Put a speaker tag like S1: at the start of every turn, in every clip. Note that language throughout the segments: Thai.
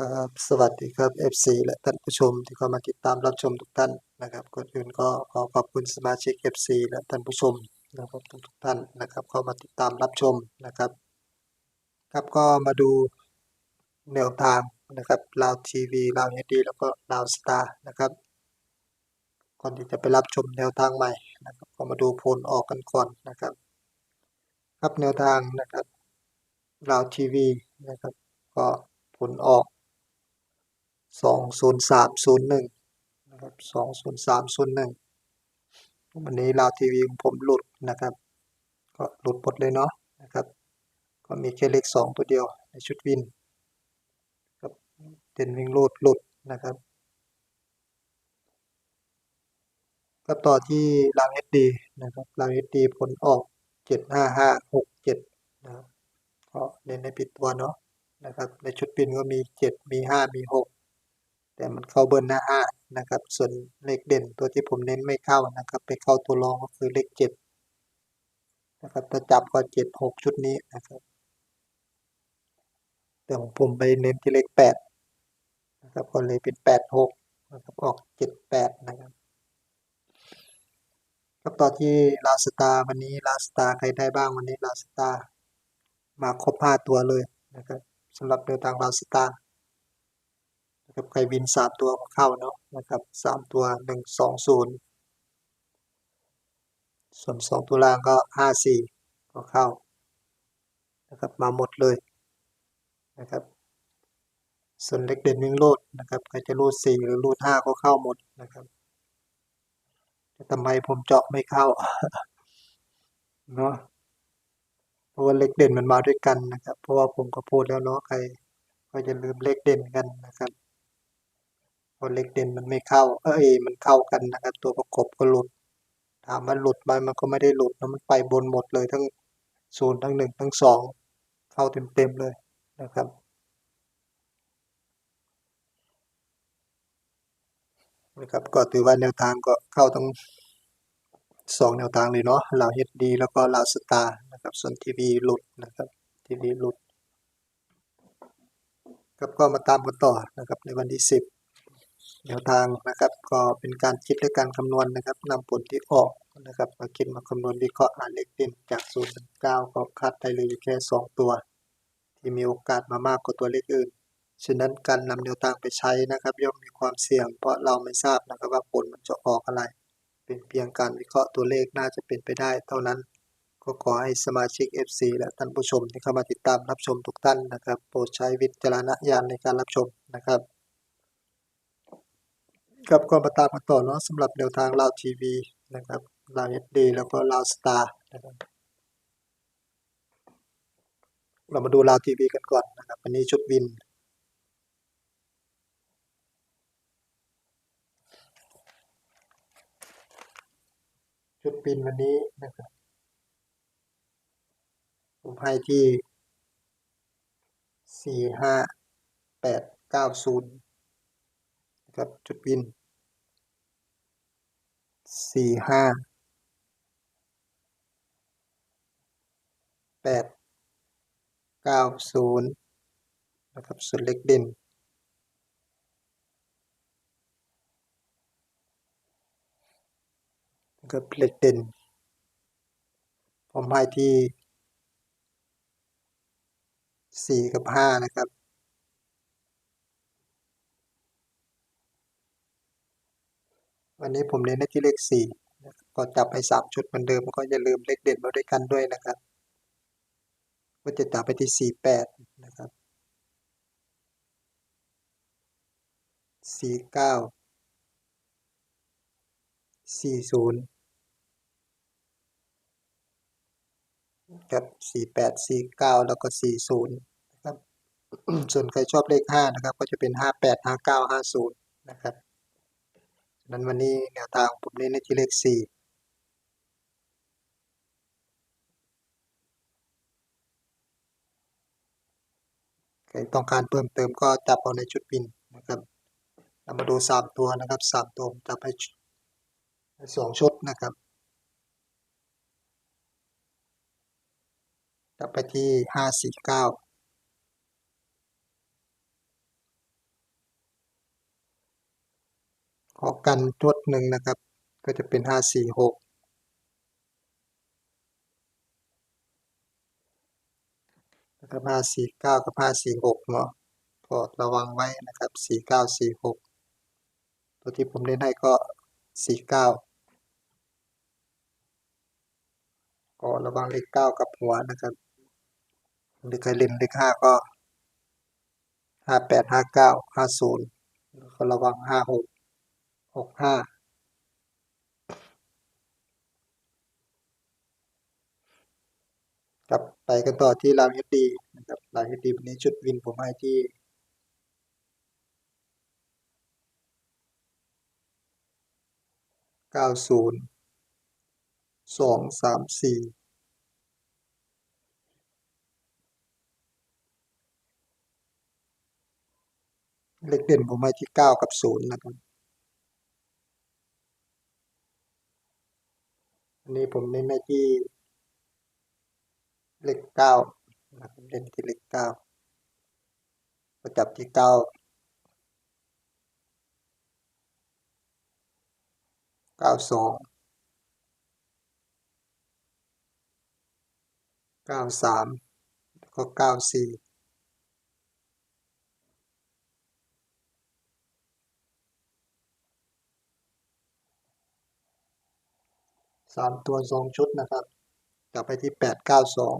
S1: ครับสวัสดีครับ FC และท่านผู้ชมที่เข้ามาติดตามรับชมทุกท่านนะครับก่อนอื่นก็ขอขอบคุณสมาชิก FC และท่านผู้ชมนะครับทุกทุกท่านนะครับ เข้ามาติดตามรับชมนะครับ ครับก็มาดูแนวทางนะครับลาวทีวีลาวเฮดีแล้วก็ลาวสตาร์นะครับก่อนที่จะไปรับชมแนวทางใหม่นะครับ ก็มาดูผลออกกันก่อนนะครับ ครับแนวทางนะครับลาวทีวีนะครับ ก็ผลออก สองศูนย์สามศูนย์หนึ่งนะครับสองศูนย์สามศูนย์หนึ่งวันนี้ลาวทีวีของผมหลุดนะครับ ก็หลุดหมดเลยเนาะนะครับ ก็มีแค่เลขสองตัวเดียวในชุดวินครับเด่นวิ่งรูดหลุดนะครับก็ต่อที่ลาวเอสดีนะครับลาวเอสดีผลออกเจ็ดห้าห้าหกเจ็ดนะครับก็เน้นในปิดตัวเนาะนะครับในชุดวินก็มีเจ็ดมีห้ามีหก แต่มันเข้าเบิ้ลหน้าห้านะครับ ส่วนเลขเด่นตัวที่ผมเน้นไม่เข้านะครับ ไปเข้าตัวรองก็คือเลขเจ็ดนะครับถ้าจับก็เจ็ดหกชุดนี้นะครับ แต่ของผมไปเน้นที่เลขแปดนะครับก็เลยเป็นแปดหกนะครับออกเจ็ดแปดนะครับครับต่อที่ลาสตาวันนี้ลาสตาใครได้บ้างวันนี้ลาสตามาครบห้าตัวเลยนะครับสำหรับแนวทางลาสตา นะครับใครวินสามตัวก็เข้าเนาะนะครับสามตัวหนึ่งสองศูนย์ส่วนสองตัวล่างก็ห้าสี่ก็เข้านะครับมาหมดเลยนะครับส่วนเล็กเด่นวิ่งรูดนะครับใครจะรูดสี่หรือรูดห้าก็เข้าหมดนะครับแต่ทำไมผมเจาะไม่เข้าเนาะเพราะว่าเล็กเด่นมันมาด้วยกันนะครับ เพราะว่าผมก็พูดแล้วเนาะใครก็จะลืมเลขเด่นกันนะครับ พอเลขเด่นมันไม่เข้า เอ้ยมันเข้ากันนะครับ ตัวประกบก็หลุด ถามว่าหลุดไหมมันก็ไม่ได้หลุดนะมันไปบนหมดเลยทั้งศูนย์ทั้งหนึ่งทั้งสองเข้าเต็มๆเลยนะครับนะครับก็ถือว่าแนวทางก็เข้าทั้งสองแนวทางเลยเนาะลาวเฮดดีแล้วก็ลาวสตาร์นะครับส่วนทีวีหลุดนะครับทีวีหลุดครับก็มาตามกันต่อนะครับในวันที่สิบ แนวทางนะครับ ก็เป็นการคิดและการคำนวณนะครับนำผลที่ออกนะครับ มาคิดมาคำนวณวิเคราะห์หาเลขเด่นจาก0ูนย์ถึงเก้าก็คัดได้เลยอยู่แค่ 2 ตัว ที่มีโอกาสมามากกว่าตัวเลขอื่นฉะนั้นการนำแนวทางไปใช้นะครับย่อมมีความเสี่ยง เพราะเราไม่ทราบนะครับว่าผลมันจะออกอะไร เป็นเพียงการวิเคราะห์ตัวเลขน่าจะเป็นไปได้ เท่านั้นก็ขอให้สมาชิก FC และท่านผู้ชมที่เข้ามาติดตามรับชมทุกท่านนะครับ โปรดใช้วิจารณญาณในการรับชมนะครับ ครับก็มาตามกันต่อเนาะสำหรับแนวทางลาวทีวีนะครับลาวเอสดีแล้วก็ลาวสตาร์นะครับเรามาดูลาวทีวีกันก่อนนะครับวันนี้ชุดวิน ชุดวินวันนี้นะครับผมให้ที่สี่ห้าแปดเก้าศูนย์ ครับจุดวินสี่ห้าแปดเก้าศูนย์นะครับส่วนเล็กเด่นนะครับเล็กเด่น ผมให้ที่สี่กับห้านะครับ วันนี้ผมเน้นในที่เลขสี่ก็จับไปสามชุดเหมือนเดิมก็อย่าลืมเลขเด่นมาด้วยกันด้วยนะครับก็จะจับไปที่สี่แปดนะครับสี่เก้าสี่ศูนย์ครับสี่แปดสี่เก้าแล้วก็สี่ศูนย์นะครับส่วนใครชอบเลขห้านะครับ ก็จะเป็นห้าแปดห้าเก้าห้าศูนย์นะครับ นั้นวันนี้แนวทางผมเน้นในที่เลขสี่ใครต้องการเพิ่มเติมก็จับเอาในชุดวินนะครับเรามาดูสามตัวนะครับสามตัวจับให้ชุดให้สองชุดนะครับจับไปที่ห้าสี่เก้า ขอกันทดหนึ่งนะครับ ก็จะเป็นห้าสี่หกนะครับห้าสี่เก้ากับห้าสี่หกเนาะก็ระวังไว้นะครับสี่เก้าสี่หกตัวที่ผมเล่นให้ก็สี่เก้าก็ระวังเลขเก้ากับหัวนะครับหรือใครเล่นเลขห้าก็ห้าแปดห้าเก้าห้าศูนย์ก็ระวังห้าหก หกห้ากลับไปกันต่อที่ราวเฮดดีนะครับราวเฮดดีวันนี้ชุดวินผมให้ที่เก้าศูนย์สองสามสี่เลขเด่นผมให้ที่เก้ากับศูนย์นะครับ นี้ผมเน้นให้ที่เลขเก้านะครับเล่นที่เลขเก้าประจับที่เก้าเก้าสองเก้าสามแล้วก็เก้าสี่ สามตัวสองชุดนะครับ กลับไปที่แปดเก้าสอง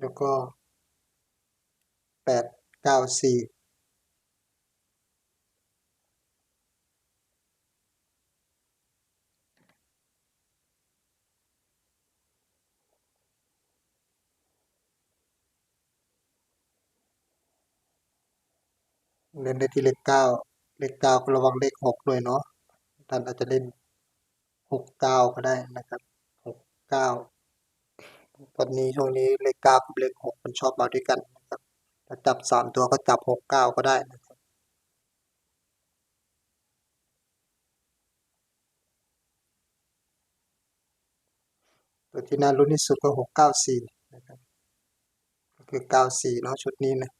S1: แล้วก็แปดเก้าสี่เล่นได้ที่เลขเก้า เลขเก้าก็ระวังเลขหกด้วยเนาะท่านอาจจะเล่นหกเก้าก็ได้นะครับหกเก้าตอนนี้ช่วงนี้เลขเก้ากับเลขหกมันชอบมาด้วยกันนะครับถ้าจับสามตัวก็จับหกเก้าก็ได้นะครับตัวที่น่าลุ้นที่สุดก็หกเก้าสี่นะครับก็คือเก้าสี่เนาะชุดนี้นะ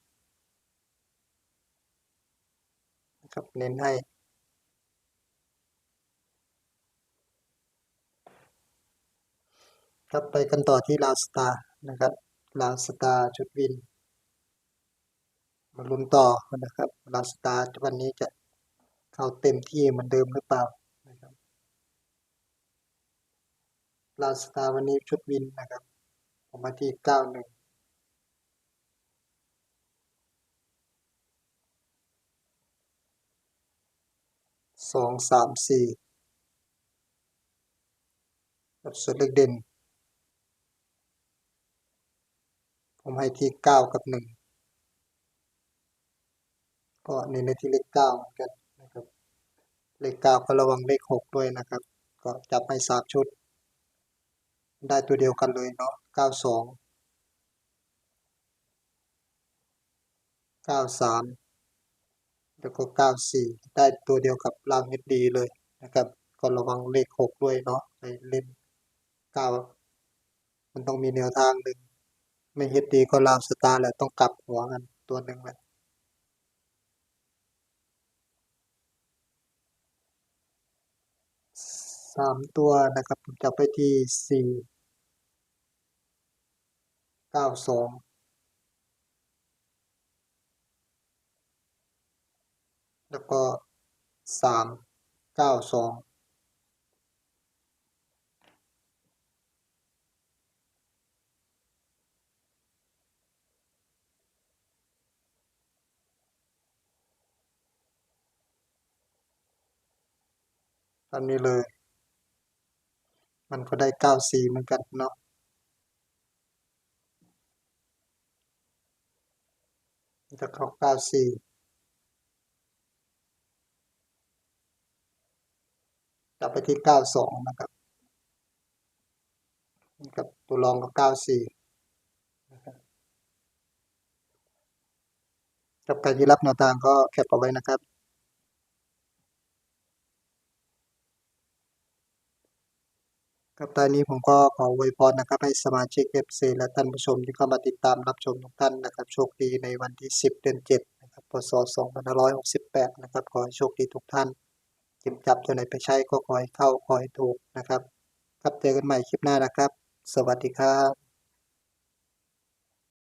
S1: นะ ครับ เน้นให้ ครับไปกันต่อที่ลาวสตาร์นะครับลาวสตาร์ชุดวิน มาลุ้นต่อนะครับลาวสตาร์วันนี้จะเข้าเต็มที่เหมือนเดิมหรือเปล่านะครับลาวสตาร์วันนี้ชุดวินนะครับ ผมมาที่เก้าหนึ่ง สองสามสี่กับส่วนเลขเด่น ผมให้ที่เก้ากับหนึ่งก็เน้นในที่เลขเก้าเหมือนกันนะครับเลขเก้าก็ระวังเลขหกด้วยนะครับ ก็จับให้สามชุด ได้ตัวเดียวกันเลยเนาะเก้าสองเก้าสาม แล้วก็เก้าสี่ได้ตัวเดียวกับรามเฮดดีเลยนะครับ ก็ระวังเลขหกด้วยเนาะไปเล่นเก้ามันต้องมีแนวทางหนึ่ง ไม่เฮดดีก็รามสตาร์แหละต้องกลับหัวกันตัวหนึ่งแหละสามตัวนะครับผมจับไปที่สี่เก้าสอง แล้วก็สามเก้าสองตามนี้เลย มันก็ได้เก้าสี่เหมือนกันเนาะ จะเข้าเก้าสี่ จับไปที่เก้าสองนะครับกับตัวรองก็เก้าสี่นะครับกับใครที่รับแนวทางก็แคปเอาไว้นะครับก็ครับตอนนี้ผมก็ขออวยพรนะครับ ให้สมาชิก FC และท่านผู้ชมที่เข้ามาติดตามรับชมทุกท่านนะครับ โชคดีในวันที่ 10 เดือน7นะครับพศ2568 นะครับ ขอให้โชคดีทุกท่าน จิบจับตัวไหนไปใช้ก็คอยเข้าคอยถูกนะครับ ครับเจอกันใหม่คลิปหน้านะครับ สวัสดีครับ